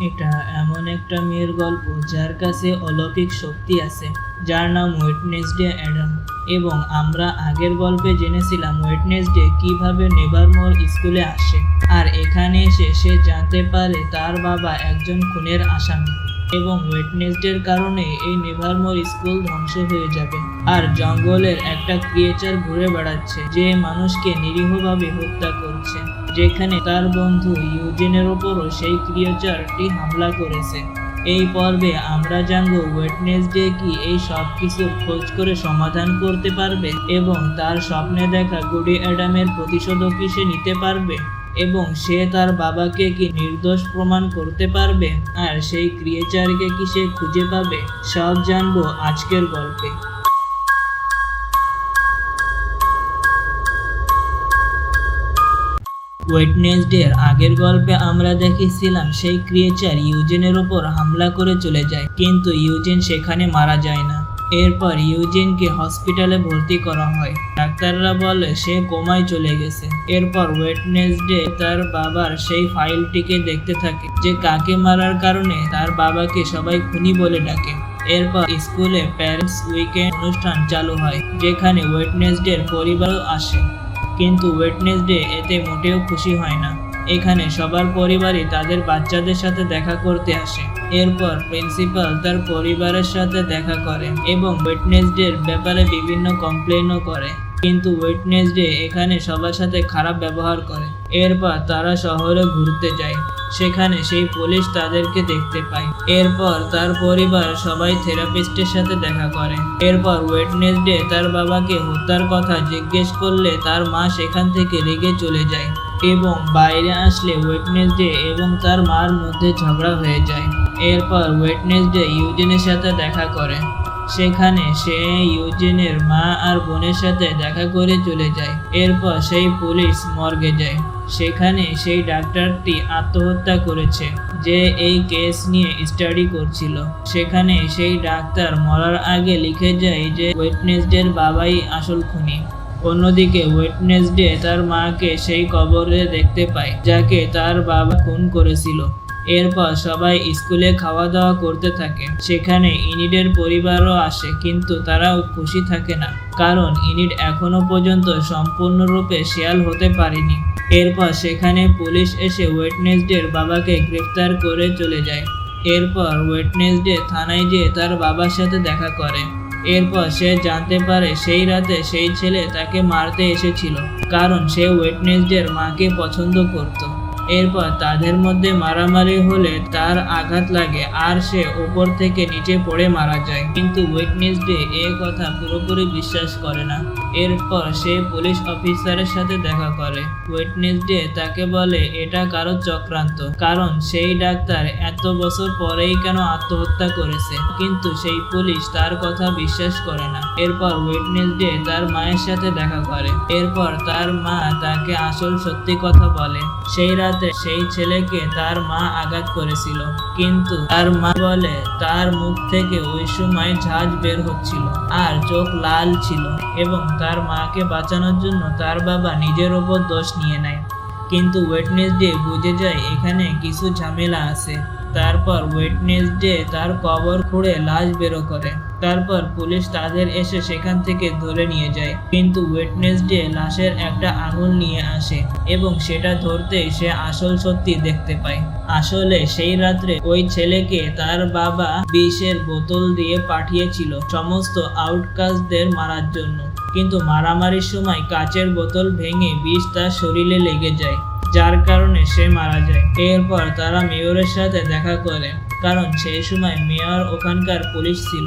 এটা এমন একটা মেয়ের গল্প যার কাছে অলৌকিক শক্তি আছে। যার নাম ওয়েটনেসডে অ্যাডাম এবং আমরা আগের গল্পে জেনেছিলাম ওয়েটনেস ওয়েটনেসডে কীভাবে নেভারমোর স্কুলে আসে আর এখানে এসে সে জানতে পারে তার বাবা একজন খুনের আসামি এবং ওয়েটনেসডের কারণে এই নেভারমোর স্কুল ধ্বংস হয়ে যাবে আর জঙ্গলের একটা ক্রিয়েচার ঘুরে বেড়াচ্ছে যে মানুষকে নিরীহভাবে হত্যা করছে। যেখানে তার বন্ধু ইউজেনের ওপরও সেই ক্রিয়েচারটি হামলা করেছে। এই পর্বে আমরা জানব ওয়েটনেসডে কি এই সব কিছুর খোঁজ করে সমাধান করতে পারবে এবং তার স্বপ্নে দেখা গুডি অ্যাডামের প্রতিশোধও কি সে নিতে পারবে এবং সে তার বাবাকে কি নির্দোষ প্রমাণ করতে পারবে? আর সেই ক্রিয়েচারকে কি সে খুঁজে পাবে? সব জানব আজকের গল্পে। ওয়েটনেসডের আগের গল্পে আমরা দেখেছিলাম সেই ক্রিয়েচার ইউজেনের ওপর হামলা করে চলে যায়, কিন্তু ইউজেন সেখানে মারা যায় না। এরপর ইউজেনকে হসপিটালে ভর্তি করা হয়। ডাক্তাররা বলে, সে কোমায় চলে গেছে। এরপর ওয়েটনেসডে তার বাবার সেই ফাইলটিকে দেখতে থাকে, যে কাকে মারার কারণে তার বাবাকে সবাই খুনি বলে ডাকে। এরপর স্কুলে প্যারেন্টস উইকেন্ড অনুষ্ঠান চালু হয়, যেখানে ওয়েটনেসডের পরিবারও আসে। কিন্তু ওয়েটনেসডে এতে মোটেও খুশি হয় না। এখানে সবার পরিবারই তাদের বাচ্চাদের সাথে দেখা করতে আসে। এরপর প্রিন্সিপাল তার পরিবারের সাথে দেখা করে এবং ওয়েটনেসডের ব্যাপারে বিভিন্ন কমপ্লেনও করে। কিন্তু ওয়েটনেসডে এখানে সবার সাথে খারাপ ব্যবহার করে। এরপর তারা শহরে ঘুরতে যায়। সেখানে সেই পুলিশ তাদেরকে দেখতে পায়। এরপর তার পরিবার সবাই থেরাপিস্টের সাথে দেখা করে। এরপর ওয়েটনেসডে তার বাবাকে হত্যার কথা জিজ্ঞেস করলে তার মা সেখান থেকে রেগে চলে যায় এবং বাইরে আসলে ওয়েটনেসডে এবং তার মার মধ্যে ঝগড়া হয়ে যায়। এরপর ওয়েটনেসডে ইউজেনের সাথে দেখা করে। সেখানে সে ইউজেনের মা আর বোনের সাথে দেখা করে চলে যায়। এরপর সেই পুলিশ মর্গে যায়। সেখানে সেই ডাক্তারটি আত্মহত্যা করেছে, যে এই কেস নিয়ে স্টাডি করছিল। সেখানে সেই ডাক্তার মরার আগে লিখে যায় যে, ওয়েটনেসডের বাবাই আসল খুনি। অন্যদিকে ওয়েটনেসডে তার মাকে সেই কবরে দেখতে পায়, যাকে তার বাবা খুন করেছিল। এরপর সবাই স্কুলে খাওয়া দাওয়া করতে থাকে। সেখানে ইনিডের পরিবারও আসে, কিন্তু তারাও খুশি থাকে না। কারণ ইনিড এখনও পর্যন্ত সম্পূর্ণরূপে শেয়াল হতে পারেনি। এরপর সেখানে পুলিশ এসে ওয়েটনেসডের বাবাকে গ্রেফতার করে চলে যায়। এরপর ওয়েটনেসডে থানায় যেয়ে তার বাবার সাথে দেখা করে। এরপর সে জানতে পারে সেই রাতে সেই ছেলে তাকে মারতে এসেছিল, কারণ সে ওয়েটনেসডের মাকে পছন্দ করত। এরপর তাদের মধ্যে মারামারি হলে তার আঘাত লাগে আর সে ওপর থেকে নিচে পড়ে মারা যায়। কিন্তু ওয়েটনেসডে এ কথা পুরোপুরি বিশ্বাস করে না। এরপর সে পুলিশ অফিসারের সাথে দেখা করে। ওয়েটনেসডে তাকে বলে, এটা কারও চক্রান্ত। কারণ সেই ডাক্তার এত বছর পরেই কেন আত্মহত্যা করেছে? কিন্তু সেই পুলিশ তার কথা বিশ্বাস করে না। এরপর ওয়েটনেসডে তার মায়ের সাথে দেখা করে। এরপর তার মা তাকে আসল সত্যি কথা বলে। সেই রাতে সেই ছেলেকে তার মা আঘাত করেছিল। কিন্তু তার মা বলে, তার মুখ থেকে ওই সময় ঝাঁজ বের হচ্ছিল। আর চোখ লাল ছিল এবং তার মাকে বাঁচানোর জন্য তার বাবা নিজের ওপর দোষ নিয়ে নেয়। কিন্তু ওয়েটনেসডে বুঝে যায় এখানে কিছু ঝামেলা আছে। তারপর ওয়েটনেসডে তার কবর খুঁড়ে লাশ বেরো করে। তারপর পুলিশ তাদের এসে সেখান থেকে ধরে নিয়ে যায়। কিন্তু ওয়েটনেসডে লাশের একটা আঙুল নিয়ে আসে এবং সেটা ধরতেই সে আসল সত্যি দেখতে পায়। আসলে সেই রাত্রে ওই ছেলেকে তার বাবা বিষের বোতল দিয়ে পাঠিয়েছিল সমস্ত আউটকাস্টদের মারার জন্য। কিন্তু মারামারির সময় কাচের বোতল ভেঙে বিষ তার শরীরে লেগে যায়, যার কারণে সে মারা যায়। এরপর তারা মেয়রের সাথে দেখা করে, কারণ সেই সময় মেয়র ওখানকার পুলিশ ছিল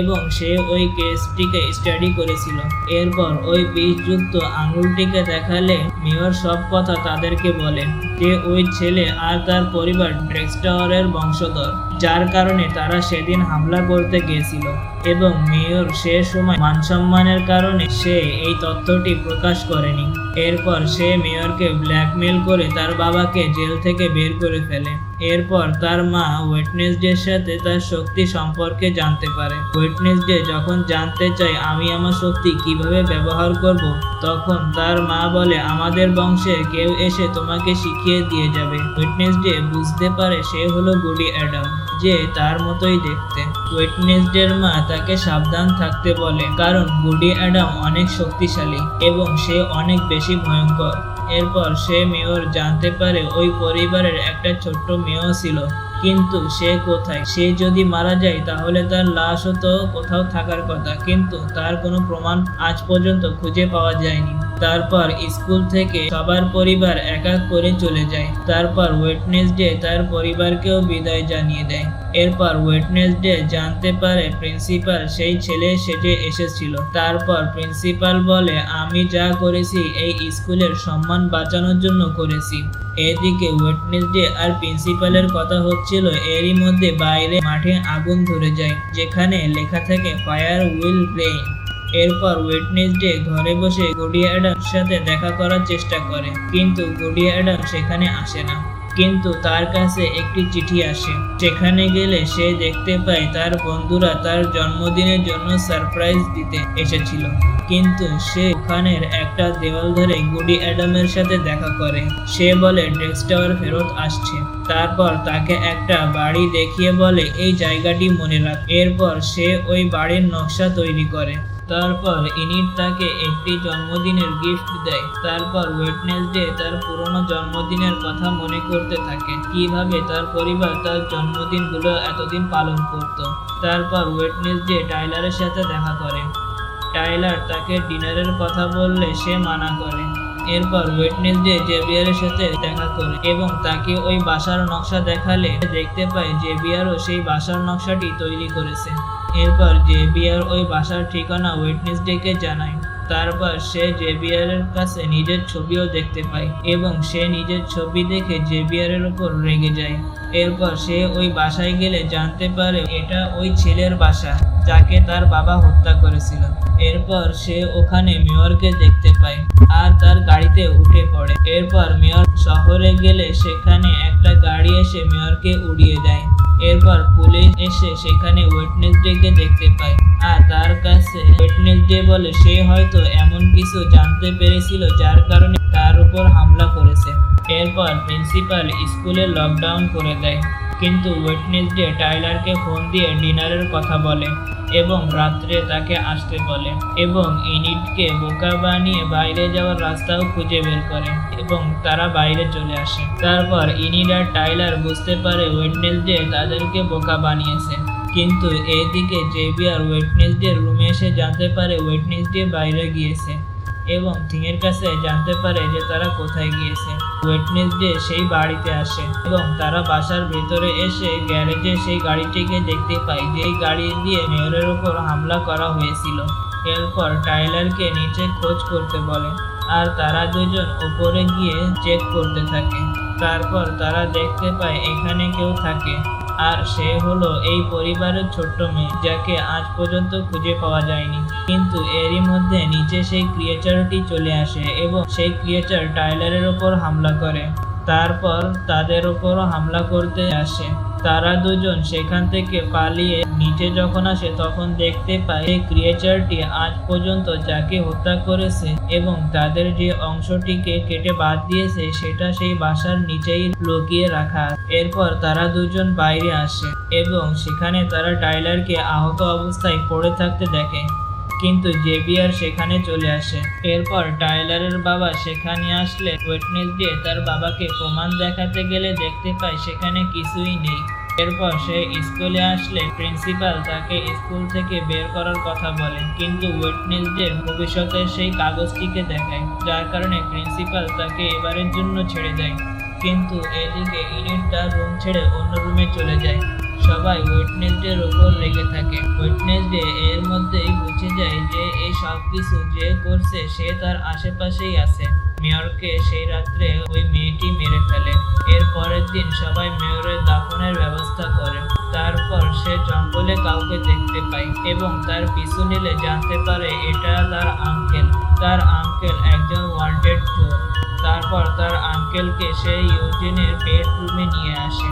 এবং সে ওই কেসটিকে স্টাডি করেছিল। এরপর ওই বিষযুক্ত আঙুলটিকে দেখালে মেয়র সব কথা তাদেরকে বলে যে, ওই ছেলে আর তার পরিবার ড্রেক্সটাওয়ারের বংশধর, যার কারণে তারা সেদিন হামলা করতে গিয়েছিল। এবং মেয়র সে সময় মানসম্মানের কারণে সে এই তথ্যটি প্রকাশ করেনি। এরপর সে মেয়রকে ব্ল্যাকমেল করে তার বাবাকে জেল থেকে বের করে ফেলে। এরপর তার মা ওয়েটনেসডের সাথে তার শক্তি সম্পর্কে জানতে পারে। ওয়েটনেসডে যখন জানতে চায়, আমি আমার শক্তি কীভাবে ব্যবহার করব? তখন তার মা বলে, আমাদের বংশে কেউ এসে তোমাকে শিখিয়ে দিয়ে যাবে। ওয়েটনেসডে বুঝতে পারে সে হলো গুডি অ্যাডাম, যে তার মতোই দেখতে। ওয়েটনেসডের মা তাকে সাবধান থাকতে বলে, কারণ গুডি অ্যাডাম অনেক শক্তিশালী এবং সে অনেক বেশি ভয়ঙ্কর। এরপর সে মেয়র জানতে পারে ওই পরিবারের একটা ছোট্ট মেয়েও ছিল। কিন্তু সে কোথায়? সে যদি মারা যায়, তাহলে তার লাশও তো কোথাও থাকার কথা। কিন্তু তার কোনো প্রমাণ আজ পর্যন্ত খুঁজে পাওয়া যায়নি। তারপর স্কুল থেকে সবার পরিবার এক করে চলে যায়। তারপর ওয়েটনেসডে তার পরিবারকেও বিদায় জানিয়ে দেয়। এরপর ওয়েটনেসডে জানতে পারে প্রিন্সিপাল সেই ছেলে সেজে এসেছিল। তারপর প্রিন্সিপাল বলে, আমি যা করেছি, এই স্কুলের সম্মান বাঁচানোর জন্য করেছি। এদিকে ওয়েটনেসডে আর প্রিন্সিপালের কথা হচ্ছিল এরই মধ্যে বাইরে মাঠে আগুন ধরে যায়, যেখানে লেখা থাকে ফায়ার উইল ব্রেইন এরপর ওয়েটনেসডে ঘরে বসে গুডি অ্যাডামস সাথে দেখা করার চেষ্টা করে, কিন্তু গুডি অ্যাডাম সেখানে আসে না। কিন্তু তার কাছে একটি চিঠি আসে। সেখানে গেলে সে দেখতে পায় তার বন্ধুরা তার জন্মদিনের জন্য সারপ্রাইজ দিতে এসেছিল। কিন্তু সে ওখানের একটা দেওয়াল ধরে গুডি অ্যাডামের সাথে দেখা করে। সে বলে ডেক্স টাওয়ার ফেরত আসছে। তারপর তাকে একটা বাড়ি দেখিয়ে বলে, এই জায়গাটি মনে রাখ। এরপর সে ওই বাড়ির নকশা তৈরি করে। তারপর ইনিট তাকে একটি জন্মদিনের গিফট দেয়। তারপর ওয়েটনেসডে তার পুরনো জন্মদিনের কথা মনে করতে থাকে। কীভাবে তার পরিবার তার জন্মদিনগুলো এতদিন পালন করত। তারপর ওয়েটনেসডে টাইলারের সাথে দেখা করে। টাইলার তাকে ডিনারের কথা বললে সে মানা করে। এরপর ওয়েটনেসডে জেভিয়ারের সাথে দেখা করে এবং তাকে ওই বাসার নকশা দেখালে দেখতে পায় জেভিয়ারও সেই বাসার নকশাটি তৈরি করেছে। এরপর জেভিয়ার ওই বাসার ঠিকানা ওয়েটনেসডেকে জানায়। তারপর সে জেভিয়ারের কাছে নিজের ছবিও দেখতে পায় এবং সে নিজের ছবি দেখে জেভিয়ারের উপর রেগে যায়। এরপর সে ওই বাসায় গেলে জানতে পারে এটা ওই ছেলের বাসা। যাকে তার বাবা হত্যা করেছিল। এরপর সে ওখানে মেয়রকে দেখতে পায় আর তার গাড়িতে উঠে পড়ে। এরপর মেয়র শহরে গেলে সেখানে একটা গাড়ি এসে মেয়রকে উড়িয়ে দেয়। এরপর পুলিশ এসে সেখানে ওয়েটনেসডেকে দেখতে পায়। আর তার কাছে ওয়েটনেসডে বলে, সে হয়তো এমন কিছু জানতে পেরেছিল যার কারণে তার উপর হামলা করেছে। এরপর প্রিন্সিপাল স্কুলে লকডাউন করে দেয়। কিন্তু ওয়েটনেসডে টাইলারকে ফোন দিয়ে ডিনারের কথা বলে এবং রাত্রে তাকে আসতে বলে এবং ইনিটকে বোকা বানিয়ে বাইরে যাওয়ার রাস্তাও খুঁজে বের করে এবং তারা বাইরে চলে আসে। তারপর ইনিড আর টাইলার বুঝতে পারে ওয়েটনেসডে তাদেরকে বোকা বানিয়েছে। কিন্তু এইদিকে জেবিআর ওয়েটনেসডের রুমে এসে জানতে পারে ওয়েটনেসডে বাইরে গিয়েছে। এবং থিংয়ের কাছে জানতে পারে যে তারা কোথায় গিয়েছে। ওয়েটনেসডে সেই বাড়িতে আসে এবং তারা বাসার ভেতরে এসে গ্যারেজে সেই গাড়িটিকে দেখতে পায় যে এই গাড়ি দিয়ে মেয়রের উপর হামলা করা হয়েছিল। এরপর টাইলারকে নিচে খোঁজ করতে বলে। আর তারা দুজন উপরে গিয়ে চেক করতে থাকে। তারপর তারা দেখতে পায় এখানে কেউ থাকে। আর সে হলো এই পরিবারের ছোট্ট মেয়ে, যাকে আজ পর্যন্ত খুঁজে পাওয়া যায়নি। কিন্তু এরই মধ্যে নিচে সেই ক্রিয়েচারটি চলে আসে এবং সেই ক্রিয়েচার টাইলারের ওপর হামলা করে। তারপর তাদের ওপরও হামলা করতে আসে। তারা দুজন সেখান থেকে পালিয়ে নিচে যখন আসে, তখন দেখতে পায় এই ক্রিয়েচারটি আজ পর্যন্ত যাকে হত্যা করেছে এবং তাদের যে অংশটিকে কেটে বাদ দিয়েছে, সেটা সেই বাসার নিচেই লুকিয়ে রাখা এরপর তারা দুজন বাইরে আসে এবং সেখানে তারা টাইলারকে আহত অবস্থায় পড়ে থাকতে দেখে। কিন্তু জেবিয়ার সেখানে চলে আসে। এরপর টাইলারের বাবা সেখানে আসলে ওয়েটনেস দিয়ে তার বাবাকে প্রমাণ দেখাতে গেলে দেখতে পায় সেখানে কিছুই নেই। এরপর সে স্কুলে আসলে প্রিন্সিপাল তাকে স্কুল থেকে বের করার কথা বলে কিন্তু ওয়েটনিলদের ভবিষ্যতের সেই কাগজটিকে দেখায়, যার কারণে প্রিন্সিপাল তাকে এবারের জন্য ছেড়ে দেয়। কিন্তু এদিকে ইডিট তার রুম ছেড়ে অন্য রুমে চলে যায়। সবাই ওয়েটনেসডের ওপর লেগে থাকে। ওয়েটনেসডে এর মধ্যেই এই সব কিছু যে করছে, সে তার আশেপাশেই আছে। মেয়রকে সেই রাত্রে ওই মেয়েটি মেরে ফেলে। এর পরের দিন সবাই মেয়রের দাফনের ব্যবস্থা করে। তারপর সে জঙ্গলে কাউকে দেখতে পায় এবং তার পিছু নিলে জানতে পারে এটা তার আঙ্কেল তার আঙ্কেল একজন ওয়ান্টেড চোর তারপর তার আঙ্কেলকে সে ইউজিনের বেডরুমে নিয়ে আসে।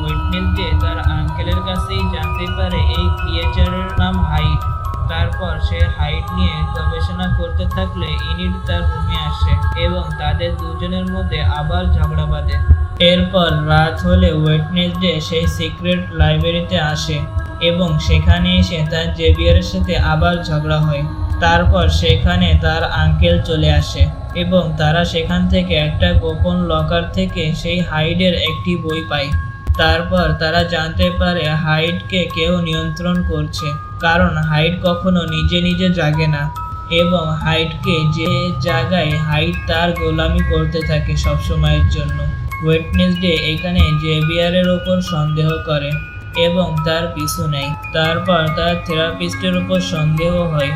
ওয়েটনেসডে তার আঙ্কেলের কাছেই জানতে পারে এই ক্রিয়েচারের নাম হাইট। তারপর সে হাইট নিয়ে গবেষণা করতে থাকলে ইনিট তার রুমে আসে এবং তাদের দুজনের মধ্যে আবার ঝগড়া বাঁধে। এরপর রাত হলে ওয়েটনেসডে সেই সিক্রেট লাইব্রেরিতে আসে এবং সেখানে এসে তার জেভিয়ারের সাথে আবার ঝগড়া হয়। তারপর সেখানে তার আঙ্কেল চলে আসে এবং তারা সেখান থেকে একটা গোপন লকার থেকে সেই হাইডের একটি বই পায়। তারপর তারা জানতে পারে হাইডকে কেউ নিয়ন্ত্রণ করছে। কারণ হাইড কখনো নিজে নিজে জাগে না এবং হাইডকে যে জায়গায় হাইড তার গোলামি করতে থাকে সবসময়ের জন্য। ওয়েটনেসডে এখানে জেভিয়ারের ওপর সন্দেহ করে এবং তার পিছু নেয়। তারপর তার থেরাপিস্টের উপর সন্দেহ হয়।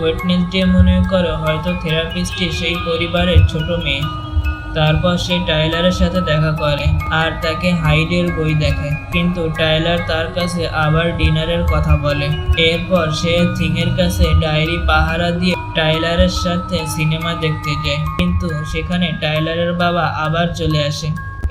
ওয়েটনেসডে মনে করে হয়তো থেরাপিস্টই সেই পরিবারের ছোট মেয়ে। তারপর সে টাইলারের সাথে দেখা করে আর তাকে হাইডের বই দেখে। কিন্তু টাইলার তার কাছে আবার ডিনারের কথা বলে। এরপর সে থিংয়ের কাছে ডায়েরি পাহারা দিয়ে টাইলারের সাথে সিনেমা দেখতে যায়। কিন্তু সেখানে টাইলারের বাবা আবার চলে আসে।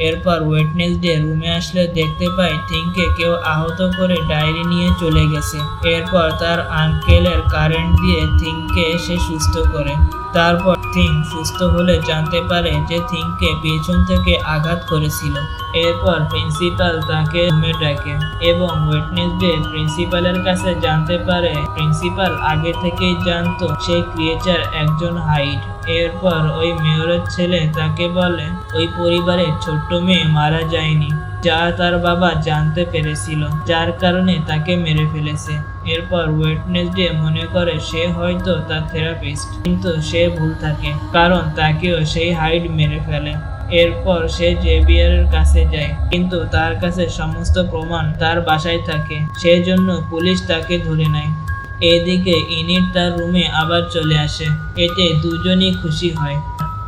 এরপর ওয়েটনেসডে রুমে আসলে দেখতে পায় থিংকে কেউ আহত করে ডায়েরি নিয়ে চলে গেছে। এরপর তার আঙ্কেলের কারেন্ট দিয়ে থিংকে সে সুস্থ করে। তারপর থিং সুস্থ হলে জানতে পারে যে থিংকে পেছন থেকে আঘাত করেছিল। এরপর প্রিন্সিপাল তাকে রুমে ডাকে এবং ওয়েটনেসডে প্রিন্সিপালের কাছে জানতে পারে প্রিন্সিপাল আগে থেকেই জানতো সেই ক্রিয়েচার একজন হাইড এরপর ওই মেয়রের ছেলে তাকে বলে, ওই পরিবারের ছোট্ট মেয়ে মারা যায়নি, যা তার বাবা জানতে পেরেছিল, যার কারণে তাকে মেরে ফেলেছে। এরপর ওয়েটনেসডে মনে করে সে হয়তো তার থেরাপিস্ট, কিন্তু সে ভুল থাকে, কারণ তাকেও সেই হাইড মেরে ফেলে। এরপর সে জেভিয়ারের কাছে যায়, কিন্তু তার কাছে সমস্ত প্রমাণ তার বাসায় থাকে, সেজন্য পুলিশ তাকে ধরে নেয়। এদিকে ইনিট তার রুমে আবার চলে আসে। এতে দুজনই খুশি হয়।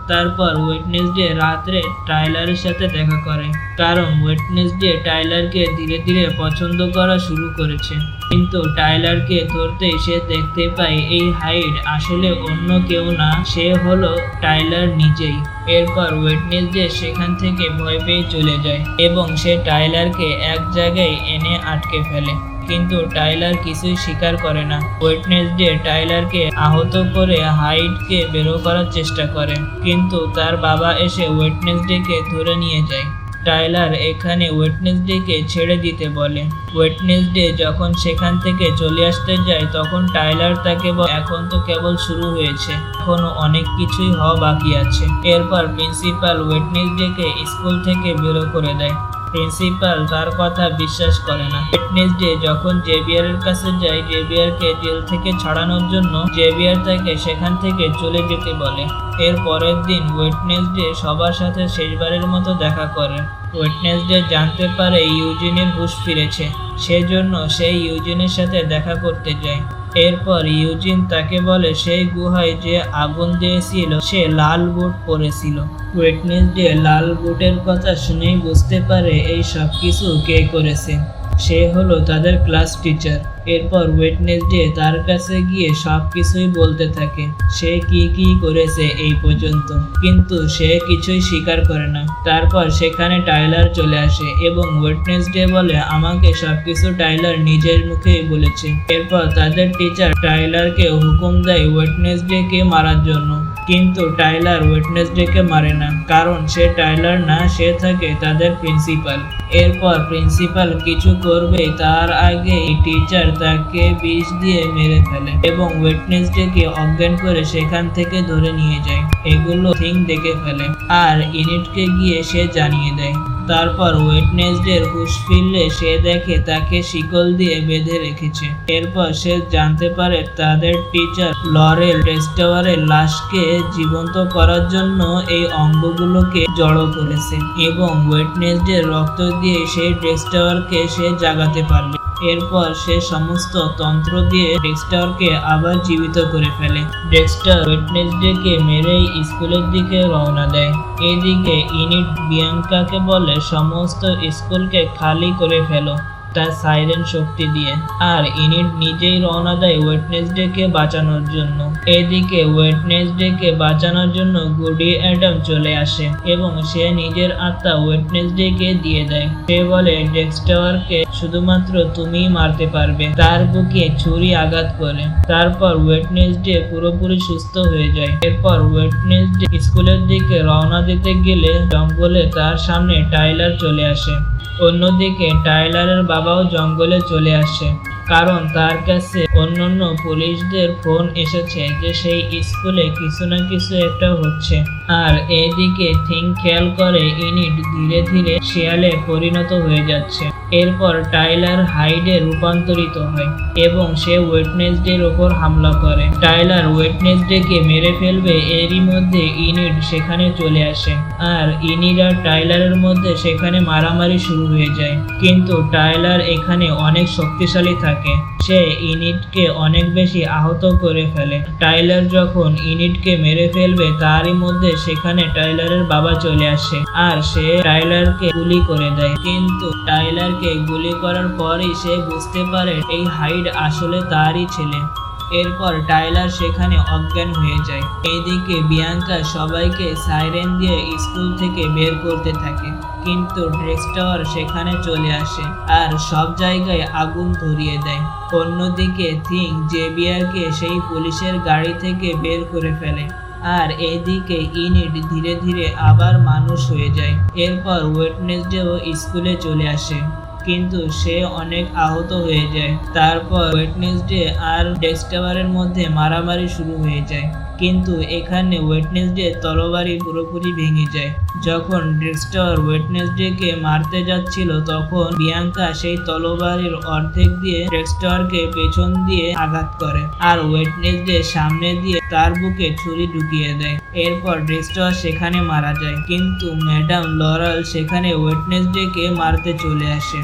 তারপর ওয়েটনেসডে রাত্রে টাইলারের সাথে দেখা করে। কারণ ওয়েটনেসডে টাইলারকে ধীরে ধীরে পছন্দ করা শুরু করেছে। কিন্তু টাইলারকে ধরতেই সে দেখতে পায় এই হাইড আসলে অন্য কেউ না, সে হলো টাইলার নিজেই। এরপর ওয়েটনেসডে সেখান থেকে ভয় পেয়ে চলে যায় এবং সে টাইলারকে এক জায়গায় এনে আটকে ফেলে। কিন্তু টাইলার কিছুই স্বীকার করে না। ওয়েটনেসডে টাইলারকে আহত করে হাইডকে বেরো করার চেষ্টা করে, কিন্তু তার বাবা এসে ওয়েটনেসডেকে ধরে নিয়ে যায়। টাইলার এখানে ওয়েটনেসডেকে ছেড়ে দিতে বলে। ওয়েটনেসডে যখন সেখান থেকে চলে আসতে যায়, তখন টাইলার তাকে এখন তো কেবল শুরু হয়েছে। এখনও অনেক কিছুই হওয়া বাকি আছে। এরপর প্রিন্সিপাল ওয়েটনেসডেকে স্কুল থেকে বেরো করে দেয়। প্রিন্সিপাল তার কথা বিশ্বাস করে না। ওয়েটনেসডে যখন জেভিয়ারের কাছে যায়, জেভিয়ারকে জেল থেকে ছাড়ানোর জন্য জেভিয়ার তাকে সেখান থেকে চলে যেতে বলে। এর পরের দিন ওয়েটনেসডে সবার সাথে শেষবারের মতো দেখা করে। ওয়েটনেস ডে জানতে পারে ইউজিনের হুঁশ ফিরেছে। সেজন্য সে ইউজিনের সাথে দেখা করতে যায়। এরপর ইউজিন তাকে বলে, সেই গুহায় যে আগুন দিয়েছিল, সে লাল বুট পরেছিল। ওয়েটনেসডে লাল বুটের কথা শুনেই বুঝতে পারে এই সব কিছু কে করেছে। সে হলো তাদের ক্লাস টিচার এরপর ওয়েটনেসডে তার কাছে গিয়ে সব কিছুই বলতে থাকে। সে কি কি করেছে এই পর্যন্ত। কিন্তু সে কিছুই স্বীকার করে না। তারপর সেখানে টাইলার চলে আসে এবং ওয়েটনেসডে বলে, আমাকে সবকিছু টাইলার নিজের মুখেই বলেছে। এরপর তাদের টিচার টাইলারকে হুকুম দেয় ওয়েটনেসডেকে মারার জন্য। কিন্তু টাইলার ওয়েটনেসডেকে মারে না, কারণ সে টাইলার না, সে থাকে তাদের প্রিন্সিপাল। এরপর প্রিন্সিপাল কিছু করবে, তার আগে টিচার তাকে বিষ দিয়ে মেরে ফেলে এবং ওয়েটনেসডেকে অজ্ঞান করে সেখান থেকে ধরে নিয়ে যায়। এগুলো থিং দেখে ফেলে। আর ইনিটকে গিয়ে সে জানিয়ে দেয়। তারপর ওয়েটনেসডের হুশ ফিরলে সে দেখে তাকে শিকল দিয়ে বেঁধে রেখেছে। এরপর সে জানতে পারে তাদের টিচার লরেল টেস্টাওয়ারের লাশকে জীবন্ত করার জন্য এই অঙ্গগুলোকে জড়ো করেছে এবং ওয়েটনেসডের রক্ত দিয়ে সেই টেস্টাওয়ারকে সে জাগাতে পারবে। এরপর সে সমস্ত তন্ত্র দিয়ে ডেক্সটারকে আবার জীবিত করে ফেলে। ডেক্সটার ওয়েটনেসডেকে মেরেই স্কুলের দিকে রওনা দেয়। এদিকে ইনিট বিয়াঙ্কাকে বলে, সমস্ত স্কুলকে খালি করে ফেলো। তার সাইরেন শক্তি দিয়ে, আর ইনিট নিজেই রওনা দেয় ওয়েটনেসডেকে বাঁচানোর জন্য। এদিকে ওয়েটনেসডেকে বাঁচানোর জন্য গুডি অ্যাডাম চলে আসে এবং সে নিজের আত্মা ওয়েটনেসডেকে দিয়ে দেয়। সে বলে, ডেক্সটাওয়ারকে শুধুমাত্র তুমিই মারতে পারবে। তার বুকে ছুরি আঘাত করে। তারপর ওয়েটনেসডে পুরোপুরি সুস্থ হয়ে যায়। এরপর ওয়েটনেসডে স্কুলের দিকে রওনা দিতে গেলে জঙ্গলে তার সামনে টাইলার চলে আসে। অন্যদিকে টাইলারের বাবাও জঙ্গলে চলে আসে। কারণ তার কাছে অন্যান্য পুলিশদের ফোন এসেছে যে, সেই স্কুলে কিছু না কিছু একটা হচ্ছে। আর এদিকে থিং খেয়াল করে ইনিট ধীরে ধীরে শিয়ালে পরিণত হয়ে যাচ্ছে। এরপর টাইলার হাইডে রূপান্তরিত হয় এবং সে ওয়েটনেসডের ওপর হামলা করে। টাইলার ওয়েটনেসডেকে মেরে ফেলবে এরই মধ্যে ইনিট সেখানে চলে আসে আর ইনিট আর টাইলারের মধ্যে সেখানে মারামারি শুরু হয়ে যায়। কিন্তু টাইলার এখানে অনেক শক্তিশালী থাকে। সে ইনিটকে অনেক বেশি আহত করে ফেলে। টাইলার যখন ইনিটকে মেরে ফেলবে তারই মধ্যে সেখানে টাইলারের বাবা চলে আসে আর সে টাইলারকে গুলি করে দেয়। কিন্তু টাইলারকে গুলি করার পরই সে বুঝতে পারে এই হাইড আসলে তারই ছেলে। এরপর টাইলার সেখানে অজ্ঞান হয়ে যায়। এইদিকে বিয়াঙ্কা সবাইকে সাইরেন দিয়ে স্কুল থেকে বের করতে থাকে। কিন্তু ড্রেক্সটাওয়ার সেখানে চলে আসে আর সব জায়গায় আগুন ধরিয়ে দেয়। অন্যদিকে থিং জেবিয়ারকে সেই পুলিশের গাড়ি থেকে বের করে ফেলে। আর এদিকে ইনিট ধীরে ধীরে আবার মানুষ হয়ে যায়। এরপর ওয়েটনেসডেও স্কুলে চলে আসে। কিন্তু সে অনেক আহত হয়ে যায়। তারপর ওয়েটনেসডে আর ডেক্সটাওয়ারের মধ্যে মারামারি শুরু হয়ে যায়। কিন্তু এখানে ওয়েটনেসডে তরবারি পুরোপুরি ভেঙে যায়। যখন ডেক্সটাওয়ার ওয়েটনেসডেকে মারতে যাচ্ছিল, তখন বিয়াঙ্কা সেই তলবারির অর্ধেক দিয়ে ডেক্সটাওয়ারকে পেছন দিয়ে আঘাত করে। আর ওয়েটনেসডে সামনে দিয়ে তার বুকে ছুরি ঢুকিয়ে দেয়। এরপর ড্রেস্টার সেখানে মারা যায়। কিন্তু ম্যাডাম লরাল সেখানে ওয়েটনেসডেকে মারতে চলে আসে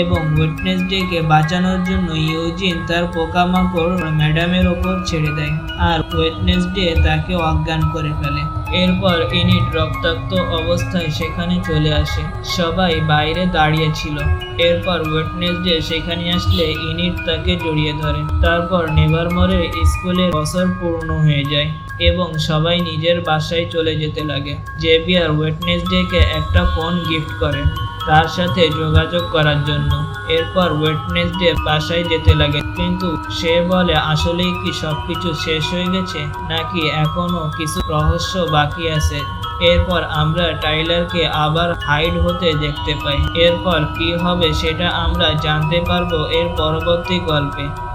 এবং ওয়েটনেসডেকে বাঁচানোর জন্য ইউজিন তার পোকামাকড় ম্যাডামের ওপর ছেড়ে দেয়। আর ওয়েটনেসডে তাকে অজ্ঞান করে ফেলে। এরপর ইনিট রক্তাক্ত অবস্থায় সেখানে চলে আসে। সবাই বাইরে দাঁড়িয়ে ছিল। এরপর ওয়েটনেসডে সেখানে আসলে ইনিট তাকে জড়িয়ে ধরে তারপর নেভারমোরের স্কুলের বছর পূর্ণ হয়ে যায় এবং সবাই নিজের বাসায় চলে যেতে লাগে। জেভিয়ার ওয়েটনেসডেকে একটা ফোন গিফট করে তার সাথে যোগাযোগ করার জন্য। এরপর ওয়েটনেসডে বাসায় যেতে লাগে। কিন্তু সে বলে, আসলেই কি সব কিছু শেষ হয়ে গেছে? নাকি এখনও কিছু রহস্য বাকি আছে? এরপর আমরা টাইলারকে আবার হাইড হতে দেখতে পাই। এরপর কি হবে সেটা আমরা জানতে পারব এর পরবর্তী গল্পে।